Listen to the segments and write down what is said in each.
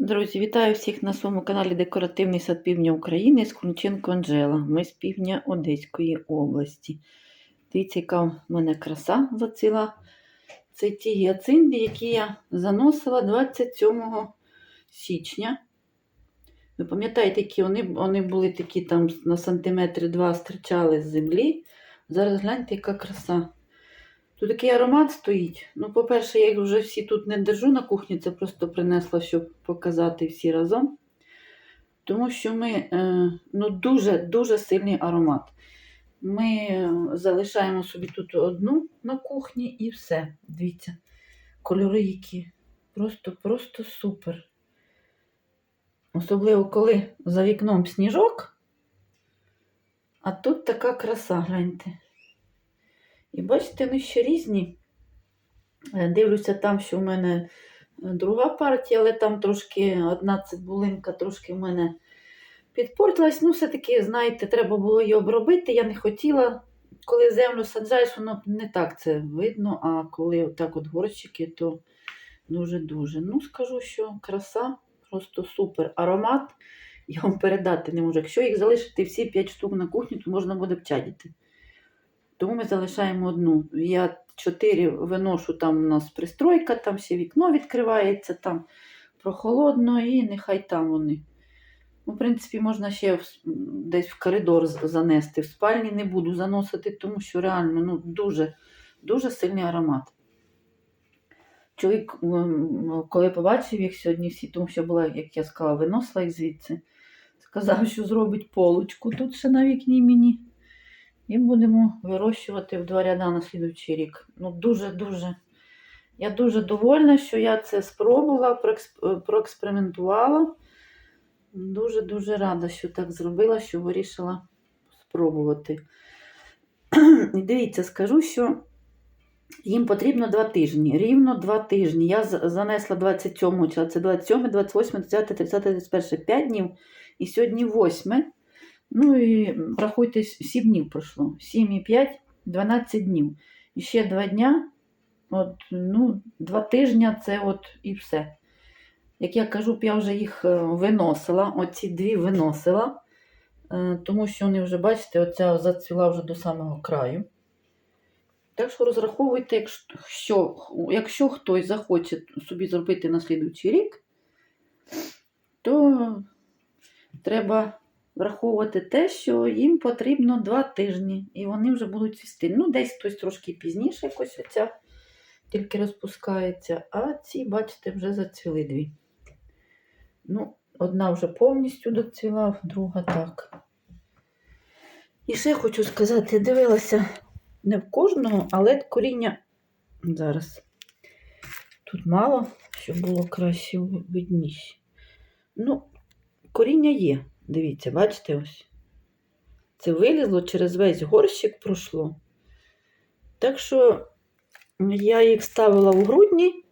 Друзі, вітаю всіх на своєму каналі Декоративний сад Півдня України з Крунченко Анжела. Ми з півдня Одеської області. Дивіться, яка в мене краса зацвіла. Це ті гіацинти, які я заносила 27 січня. Ви пам'ятаєте, які вони, вони були такі там на сантиметри два стирчали з землі. Зараз гляньте, яка краса. Тут такий аромат стоїть. Ну, по-перше, я їх вже всі тут не держу на кухні, це просто принесла, щоб показати всі разом. Тому що ми е, ну, дуже-дуже сильний аромат. Ми е, залишаємо собі тут одну на кухні і все. Дивіться, кольори які. Просто, просто супер. Особливо, коли за вікном сніжок, а тут така краса, гляньте. Бачите, вони ще різні. Е, Дивлюся там, що в мене е, друга партія, але там трошки одна цибулинка трошки в мене підпортилась. Ну, все-таки, знаєте, треба було її обробити. Я не хотіла. Коли землю саджаєш, воно не так це видно, а коли отак от горщики, то дуже-дуже. Ну, скажу, що краса просто супер. Аромат я вам передати не можу. Якщо їх залишити всі 5 штук на кухні, то можна буде вчадіти. Тому ми залишаємо одну. Я чотири виношу, там у нас пристройка, там ще вікно відкривається, там прохолодно, і нехай там вони. Ну, в принципі, можна ще десь в коридор занести. В спальні не буду заносити, тому що реально ну, дуже, дуже сильний аромат. Чоловік, коли побачив їх сьогодні всі, тому що була, як я сказала, виносила їх звідси, сказав, що зробить полочку тут ще на вікні мені. І будемо вирощувати в два ряда на слідуючий рік. Ну, дуже-дуже. Я дуже довольна, що я це спробувала, проекспериментувала. Дуже-дуже рада, що так зробила, що вирішила спробувати. І дивіться, скажу, що їм потрібно два тижні. Рівно два тижні. Я занесла 27 числа, це 27, 28, 30, 30, 31, 5 днів. І сьогодні 8. Ну і рахуйте, 7 днів пройшло. 7 і 5, 12 днів. І ще 2 дня, от, ну, 2 тижні це от і все. Як я кажу, я вже їх е, виносила, оці дві виносила, е, тому що вони вже, бачите, оця зацвіла вже до самого краю. Так що розраховуйте, якщо, якщо хтось захоче собі зробити на слідуючий рік, то треба враховувати те, що їм потрібно два тижні, і вони вже будуть цвісти. Ну, десь хтось трошки пізніше якось оця тільки розпускається, а ці, бачите, вже зацвіли дві. Ну, одна вже повністю доцвіла, друга так. І ще хочу сказати, дивилася не в кожного, але коріння зараз. Тут мало, щоб було краще видніше. Ну, коріння є. Дивіться, бачите ось. Це вилізло через весь горщик пройшло. Так що я їх ставила в грудні.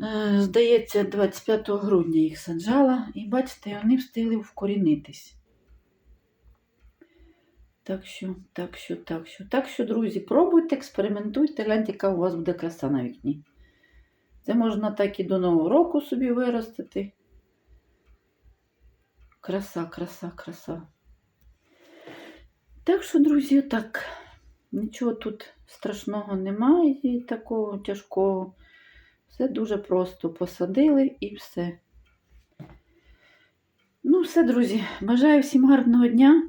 Е, Здається, 25 грудня їх саджала, і бачите, вони встигли вкорінитись. Так що, так що, так що. Так що, друзі, пробуйте, експериментуйте, гляньте, яка у вас буде краса на вікні. Це можна так і до Нового року собі виростити. Краса, краса, краса. Так що, друзі, так, нічого тут страшного немає і такого тяжкого. Все дуже просто посадили і все. Ну, все, друзі. Бажаю всім гарного дня.